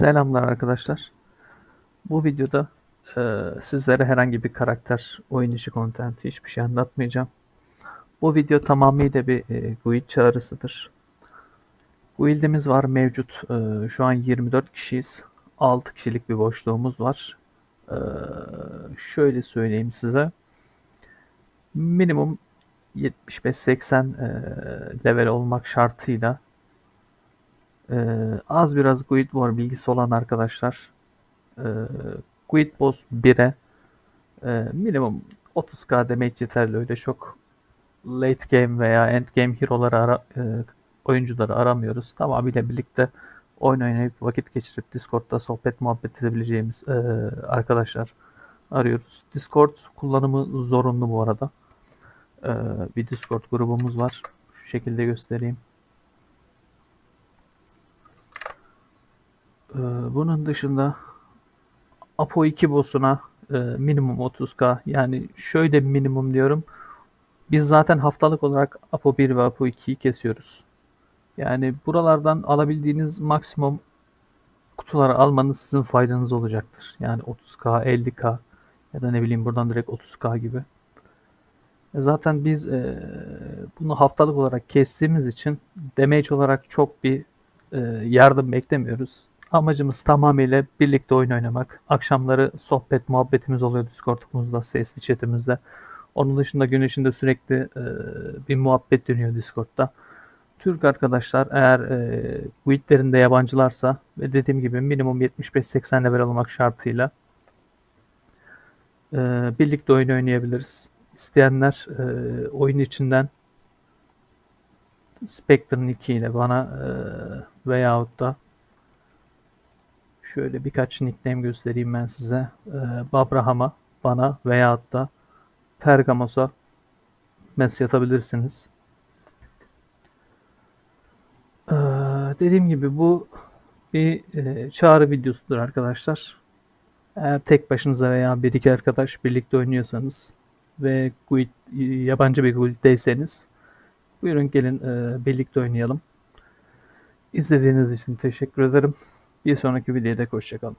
Selamlar arkadaşlar. Bu videoda e, sizlere herhangi bir karakter, oyun içi kontenti hiçbir şey anlatmayacağım. Bu video tamamıyla bir e, guild çağrısıdır. Guild'imiz var mevcut. E, şu an 24 kişiyiz. 6 kişilik bir boşluğumuz var. E, şöyle söyleyeyim size. Minimum 75-80 e, level olmak şartıyla ee, az biraz Guild War bilgisi olan arkadaşlar e, Guild Boss 1'e e, minimum 30k damage yeterli öyle çok late game veya end game hero'ları ara, e, oyuncuları aramıyoruz. Tamamıyla birlikte oyun oynayıp vakit geçirip Discord'da sohbet muhabbet edebileceğimiz e, arkadaşlar arıyoruz. Discord kullanımı zorunlu bu arada. E, bir Discord grubumuz var. Şu şekilde göstereyim. Bunun dışında Apo 2 boss'una e, minimum 30k yani şöyle minimum diyorum. Biz zaten haftalık olarak Apo 1 ve Apo 2'yi kesiyoruz. Yani buralardan alabildiğiniz maksimum kutuları almanız sizin faydanız olacaktır. Yani 30k, 50k ya da ne bileyim buradan direkt 30k gibi. E, Zaten biz e, bunu haftalık olarak kestiğimiz için damage olarak çok bir e, yardım beklemiyoruz. Amacımız tamamıyla birlikte oyun oynamak. Akşamları sohbet, muhabbetimiz oluyor Discord'umuzda, sesli chatimizde. Onun dışında gün içinde sürekli e, bir muhabbet dönüyor Discord'da. Türk arkadaşlar eğer e, guildlerinde yabancılarsa ve dediğim gibi minimum 75-80 level olmak şartıyla e, birlikte oyun oynayabiliriz. İsteyenler e, oyun içinden Spectre'ın 2 ile bana e, veyahut da Şöyle birkaç nickname göstereyim ben size. Ee, Babraham'a, bana veyahut da Pergamos'a mesaj atabilirsiniz. Ee, dediğim gibi bu bir e, çağrı videosudur arkadaşlar. Eğer tek başınıza veya bir iki arkadaş birlikte oynuyorsanız ve guild, yabancı bir guild'deyseniz buyurun gelin e, birlikte oynayalım. İzlediğiniz için teşekkür ederim. Bir sonraki videoda hoşçakalın.